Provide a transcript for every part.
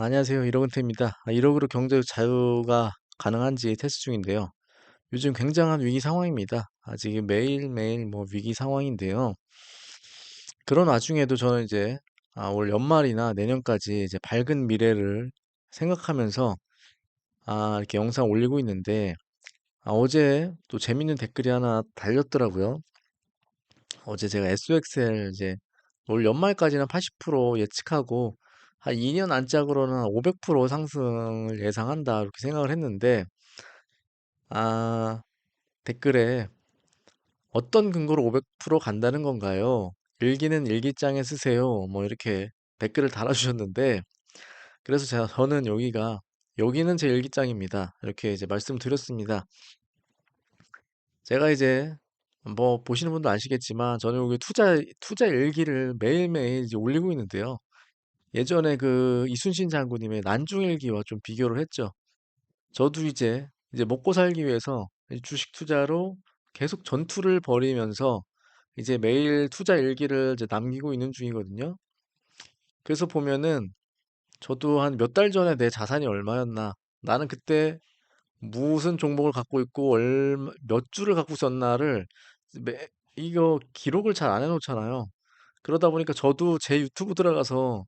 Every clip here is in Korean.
안녕하세요. 이러근태입니다. 아, 1억으로 경제 자유가 가능한지 테스트 중인데요. 요즘 굉장한 위기 상황입니다. 아, 지금 매일매일 뭐 위기 상황인데요. 그런 와중에도 저는 이제 아, 올 연말이나 내년까지 이제 밝은 미래를 생각하면서 아, 이렇게 영상 올리고 있는데 아, 어제 또 재밌는 댓글이 하나 달렸더라고요. 어제 제가 SOXL 이제 올 연말까지는 80% 예측하고 한 2년 안짝으로는 500% 상승을 예상한다 이렇게 생각을 했는데 아 댓글에 어떤 근거로 500% 간다는 건가요? 일기는 일기장에 쓰세요. 뭐 이렇게 댓글을 달아주셨는데 그래서 제가 저는 여기가 여기는 제 일기장입니다. 이렇게 이제 말씀드렸습니다. 제가 이제 뭐 보시는 분도 아시겠지만 저는 여기 투자 투자 일기를 매일매일 이제 올리고 있는데요. 예전에 그 이순신 장군님의 난중일기와 좀 비교를 했죠. 저도 이제 이제 먹고 살기 위해서 이 주식 투자로 계속 전투를 벌이면서 이제 매일 투자 일기를 이제 남기고 있는 중이거든요. 그래서 보면은 저도 한 몇 달 전에 내 자산이 얼마였나, 나는 그때 무슨 종목을 갖고 있고 얼마, 몇 주를 갖고 있었나를 매, 이거 기록을 잘 안 해놓잖아요. 그러다 보니까 저도 제 유튜브 들어가서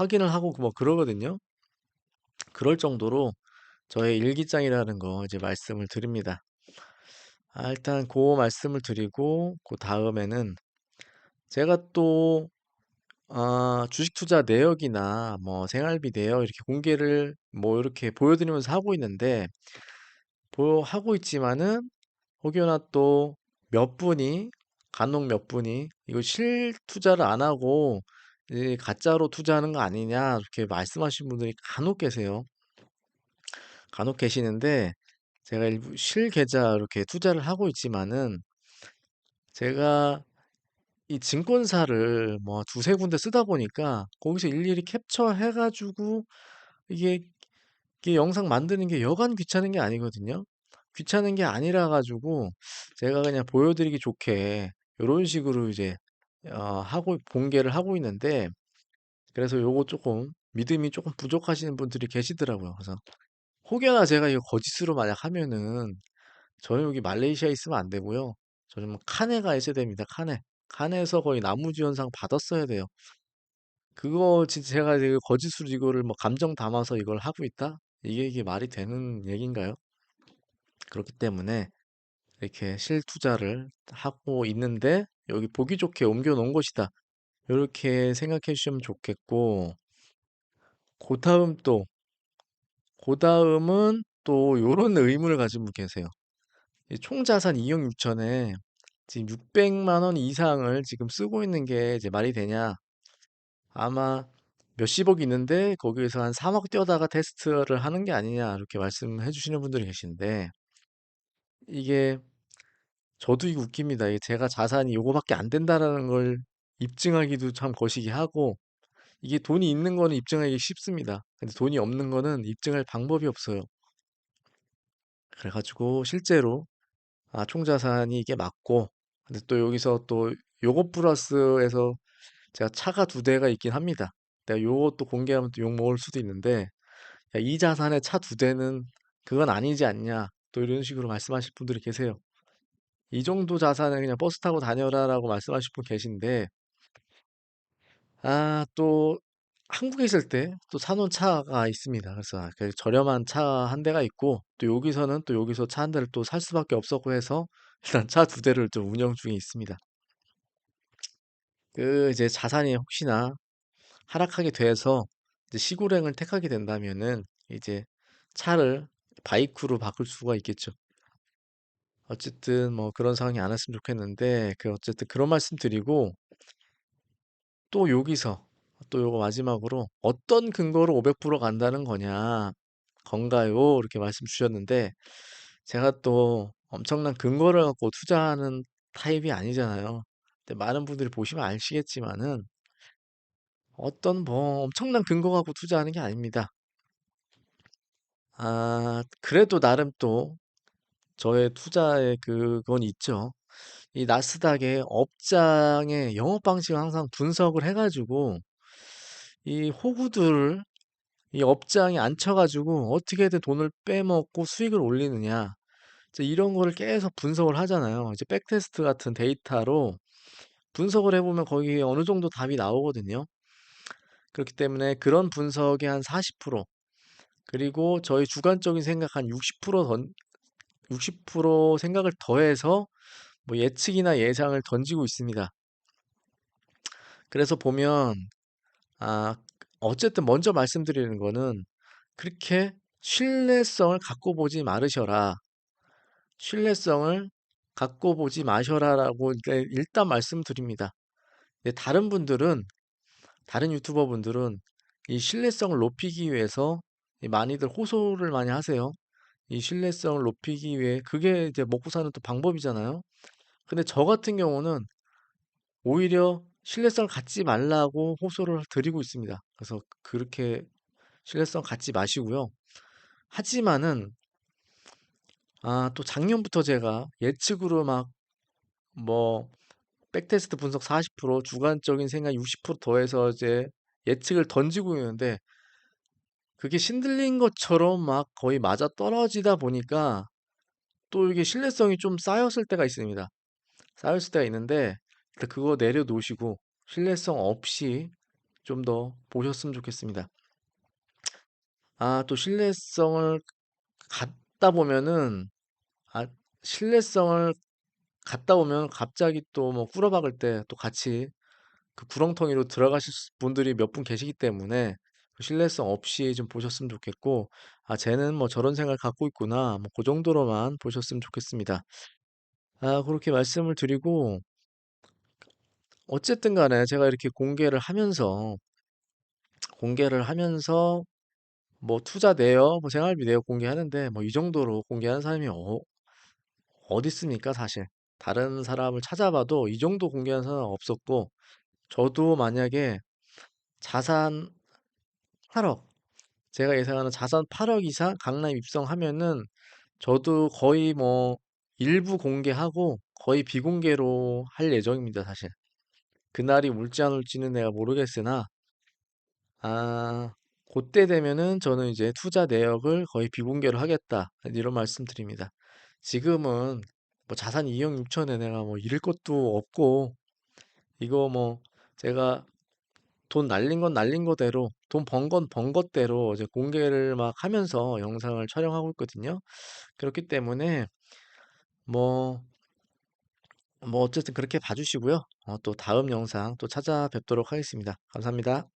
확인을 하고 뭐 그러거든요. 그럴 정도로 저의 일기장이라는 거 이제 말씀을 드립니다. 아, 일단 그 말씀을 드리고 그 다음에는 제가 또 아, 주식 투자 내역이나 뭐 생활비 내역 이렇게 공개를 뭐 이렇게 보여드리면서 하고 있는데 보여 하고 있지만은 혹여나 또 몇 분이 간혹 몇 분이 이거 실 투자를 안 하고 이 가짜로 투자하는 거 아니냐 이렇게 말씀하신 분들이 간혹 계세요. 간혹 계시는데 제가 일부 실 계좌 이렇게 투자를 하고 있지만은 제가 이 증권사를 뭐 두세 군데 쓰다 보니까 거기서 일일이 캡처해 가지고 이게, 이게 영상 만드는 게 여간 귀찮은 게 아니거든요. 귀찮은 게 아니라 가지고 제가 그냥 보여 드리기 좋게 이런 식으로 이제 어, 하고 공개를 하고 있는데 그래서 요거 조금 믿음이 조금 부족하시는 분들이 계시더라고요. 그래서 혹여나 제가 이거 거짓으로 만약 하면은 저는 여기 말레이시아에 있으면 안 되고요. 저는 뭐 칸에 가 있어야 됩니다. 칸에. 칸에서 거의 나무주연상 받았어야 돼요. 그거 진짜 제가 이거 거짓으로 이거를 뭐 감정 담아서 이걸 하고 있다? 이게 이게 말이 되는 얘기인가요? 그렇기 때문에 이렇게 실투자를 하고 있는데 여기 보기 좋게 옮겨 놓은 것이다. 이렇게 생각해 주시면 좋겠고 그 다음 또 그 다음은 또 요런 의문을 가진 분 계세요. 이 총자산 2억 6천에 지금 600만 원 이상을 지금 쓰고 있는 게 이제 말이 되냐? 아마 몇십억 있는데 거기에서 한 3억 뛰어다가 테스트를 하는 게 아니냐 이렇게 말씀해 주시는 분들이 계신데 이게 저도 이거 웃깁니다. 이게 제가 자산이 요거밖에 안 된다라는 걸 입증하기도 참 거시기 하고 이게 돈이 있는 거는 입증하기 쉽습니다. 근데 돈이 없는 거는 입증할 방법이 없어요. 그래 가지고 실제로 아, 총자산이 이게 맞고 근데 또 여기서 또 요거 플러스에서 제가 차가 두 대가 있긴 합니다. 내가 요것도 공개하면 또 욕 먹을 수도 있는데 야, 이 자산에 차 두 대는 그건 아니지 않냐 또 이런 식으로 말씀하실 분들이 계세요. 이 정도 자산을 그냥 버스 타고 다녀라라고 말씀하실 분 계신데 아, 또 한국에 있을 때 또 사놓은 차가 있습니다. 그래서 아, 그 저렴한 차 한 대가 있고 또 여기서는 또 여기서 차 한 대를 또 살 수밖에 없었고 해서 일단 차 두 대를 좀 운영 중에 있습니다. 그 이제 자산이 혹시나 하락하게 돼서 이제 시골행을 택하게 된다면은 이제 차를 바이크로 바꿀 수가 있겠죠. 어쨌든 뭐 그런 상황이 안 왔으면 좋겠는데 그 어쨌든 그런 말씀 드리고 또 여기서 또 요거 마지막으로 어떤 근거로 500% 간다는 거냐 건가요? 이렇게 말씀 주셨는데 제가 또 엄청난 근거를 갖고 투자하는 타입이 아니잖아요. 근데 많은 분들이 보시면 아시겠지만은 어떤 뭐 엄청난 근거 갖고 투자하는 게 아닙니다. 아, 그래도 나름 또 저의 투자의 그건 있죠. 이 나스닥의 업장의 영업 방식을 항상 분석을 해 가지고 이 호구들을 이 업장이 안 쳐가지고 어떻게든 돈을 빼먹고 수익을 올리느냐. 이제 이런 거를 계속 분석을 하잖아요. 이제 백테스트 같은 데이터로 분석을 해보면 거기 어느 정도 답이 나오거든요. 그렇기 때문에 그런 분석의 한 40%, 그리고 저희 주관적인 생각 한 60% 던, 60% 생각을 더해서 뭐 예측이나 예상을 던지고 있습니다. 그래서 보면, 아, 어쨌든 먼저 말씀드리는 거는 그렇게 신뢰성을 갖고 보지 말으셔라. 신뢰성을 갖고 보지 마셔라라고 일단 말씀드립니다. 다른 분들은, 다른 유튜버 분들은 이 신뢰성을 높이기 위해서 이 많이들 호소를 많이 하세요. 이 신뢰성을 높이기 위해 그게 이제 먹고 사는 또 방법이잖아요. 근데 저 같은 경우는 오히려 신뢰성을 갖지 말라고 호소를 드리고 있습니다. 그래서 그렇게 신뢰성 갖지 마시고요. 하지만은 아, 또 작년부터 제가 예측으로 막 뭐 백테스트 분석 40%, 주관적인 생각 60% 더해서 이제 예측을 던지고 있는데 그게 신들린 것처럼 막 거의 맞아 떨어지다 보니까 또 이게 신뢰성이 좀 쌓였을 때가 있습니다. 쌓였을 때가 있는데 일단 그거 내려놓으시고 신뢰성 없이 좀 더 보셨으면 좋겠습니다. 아, 또 신뢰성을 갖다 보면은 아, 신뢰성을 갖다 보면 갑자기 또 뭐 꾸러박을 때 또 같이 그 구렁텅이로 들어가실 수- 분들이 몇 분 계시기 때문에 그 신뢰성 없이 좀 보셨으면 좋겠고, 아, 쟤는 뭐 저런 생각을 갖고 있구나. 뭐 그 정도로만 보셨으면 좋겠습니다. 아, 그렇게 말씀을 드리고, 어쨌든 간에 제가 이렇게 공개를 하면서, 공개를 하면서 뭐 투자 내역, 뭐 생활비 내역 공개하는데 뭐 이 정도로 공개하는 사람이 어, 어디 있습니까, 사실. 다른 사람을 찾아봐도 이 정도 공개하는 사람은 없었고, 저도 만약에 자산 8억, 제가 예상하는 자산 8억 이상 강남 입성하면은 저도 거의 뭐 일부 공개하고 거의 비공개로 할 예정입니다, 사실. 그날이 올지 안 올지는 내가 모르겠으나, 아, 그때 되면은 저는 이제 투자 내역을 거의 비공개로 하겠다. 이런 말씀 드립니다. 지금은 뭐 자산 2억 6천에 내가 뭐 잃을 것도 없고, 이거 뭐 제가 돈 날린 건 날린 거대로, 돈 번 건 번 것대로 이제 공개를 막 하면서 영상을 촬영하고 있거든요. 그렇기 때문에 뭐, 뭐 어쨌든 그렇게 봐주시고요. 어, 또 다음 영상 또 찾아뵙도록 하겠습니다. 감사합니다.